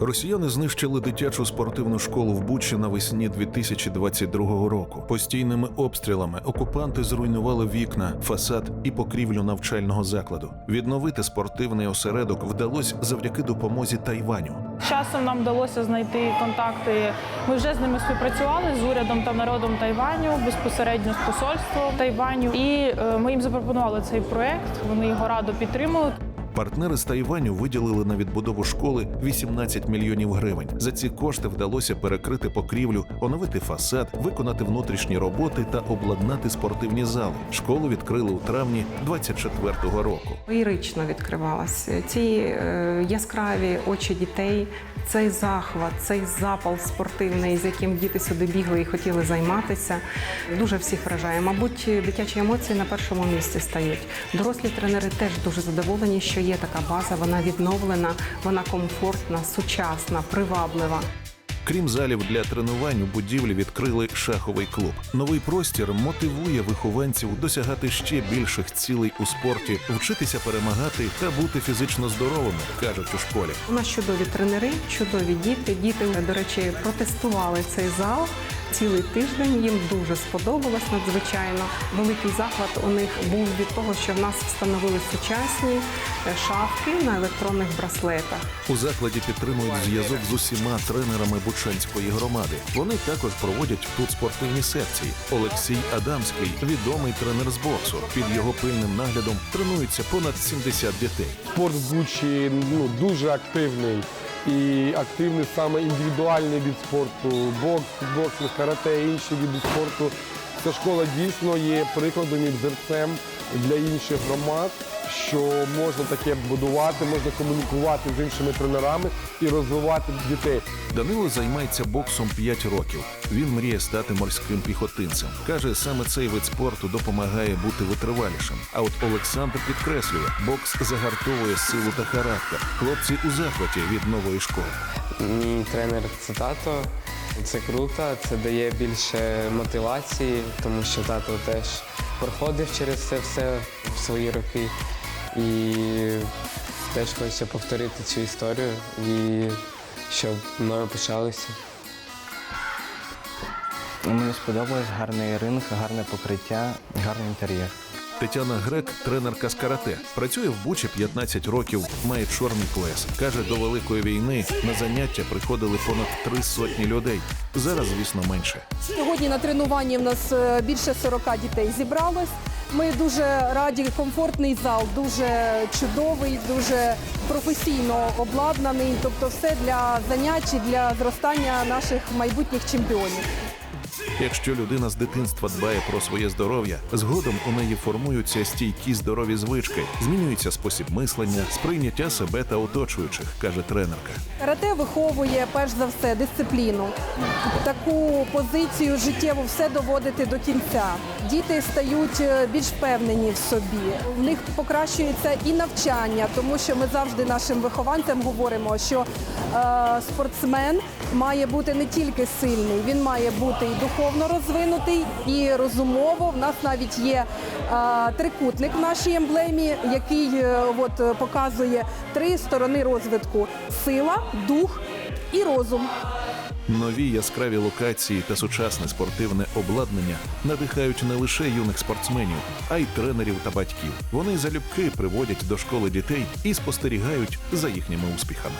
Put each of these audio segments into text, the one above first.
Росіяни знищили дитячу спортивну школу в Бучі навесні 2022 року. Постійними обстрілами окупанти зруйнували вікна, фасад і покрівлю навчального закладу. Відновити спортивний осередок вдалося завдяки допомозі Тайваню. Часом нам вдалося знайти контакти. Ми вже з ними співпрацювали з урядом та народом Тайваню, безпосередньо з посольством Тайваню. І е, ми їм запропонували цей проект. Вони його радо підтримують. Партнери з Тайваню виділили на відбудову школи 18 мільйонів гривень. За ці кошти вдалося перекрити покрівлю, оновити фасад, виконати внутрішні роботи та обладнати спортивні зали. Школу відкрили у травні 24-го року. Феєрично відкривалася. Ці е, яскраві очі дітей, цей захват, цей запал спортивний, з яким діти сюди бігли і хотіли займатися, дуже всіх вражає. Мабуть, дитячі емоції на першому місці стають. Дорослі тренери теж дуже задоволені, що є така база. Вона відновлена, вона комфортна, сучасна, приваблива. Крім залів для тренувань, у будівлі відкрили шаховий клуб. Новий простір мотивує вихованців досягати ще більших цілей у спорті, вчитися перемагати та бути фізично здоровими, кажуть у школі. У нас чудові тренери, чудові діти. Діти, до речі, протестували цей зал цілий тиждень. Їм дуже сподобалось надзвичайно. Великий захват у них був від того, що в нас встановили сучасні е, шафки на електронних браслетах. У закладі підтримують зв'язок з усіма тренерами Бучанської громади. Вони також проводять тут спортивні секції. Олексій Адамський відомий тренер з боксу. Під його пильним наглядом тренуються понад 70 дітей. Спорт в Бучі ну, дуже активний. І активний саме індивідуальний від спорту, бокс, боксинг, карате, інші види спорту. Ця школа дійсно є прикладом і дзерцем для інших громад, що можна таке будувати, можна комунікувати з іншими тренерами і розвивати дітей. Данило займається боксом 5 років. Він мріє стати морським піхотинцем. Каже, саме цей вид спорту допомагає бути витривалішим. А от Олександр підкреслює, бокс загартовує силу та характер. Хлопці у захваті від нової школи. Мій тренер це тато. Це круто, це дає більше мотивації, тому що тато теж проходив через це все в свої роки. І теж хочеться повторити цю історію і щоб мною пишалися. Мені сподобалось гарний ринг, гарне покриття, гарний інтер'єр. Тетяна Грек, тренерка з карате, працює в Бучі 15 років, має чорний плес. Каже, до великої війни на заняття приходили понад три сотні людей. Зараз, звісно, менше. Сьогодні на тренуванні в нас е, більше 40 дітей зібралось. Ми дуже раді, комфортний зал, дуже чудовий, дуже професійно обладнаний. Тобто, все для занять і для зростання наших майбутніх чемпіонів. Якщо людина з дитинства дбає про своє здоров'я, згодом у неї формуються стійкі здорові звички, змінюється спосіб мислення, сприйняття себе та оточуючих, каже тренерка. Карате виховує перш за все дисципліну, таку позицію життєву все доводити до кінця. Діти стають е, більш впевнені в собі. В них покращується і навчання, тому що ми завжди нашим вихованцям говоримо, що е, спортсмен має бути не тільки сильний, він має бути і духовно розвинутий, і розумово. В нас навіть є трикутник в нашій емблемі, який е, от, показує три сторони розвитку: сила, дух і розум. Нові яскраві локації та сучасне спортивне обладнання надихають не лише юних спортсменів, а й тренерів та батьків. Вони залюбки приводять до школи дітей і спостерігають за їхніми успіхами.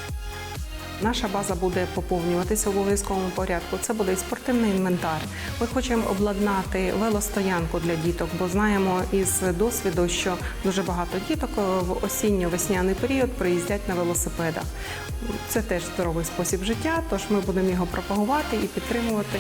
Наша база буде поповнюватися в обов'язковому порядку. Це буде і спортивний інвентар. Ми хочемо обладнати велостоянку для діток, бо знаємо із досвіду, що дуже багато діток в осінньо-весняний період приїздять на велосипедах. Це теж здоровий спосіб життя, тож ми будемо його пропагувати і підтримувати.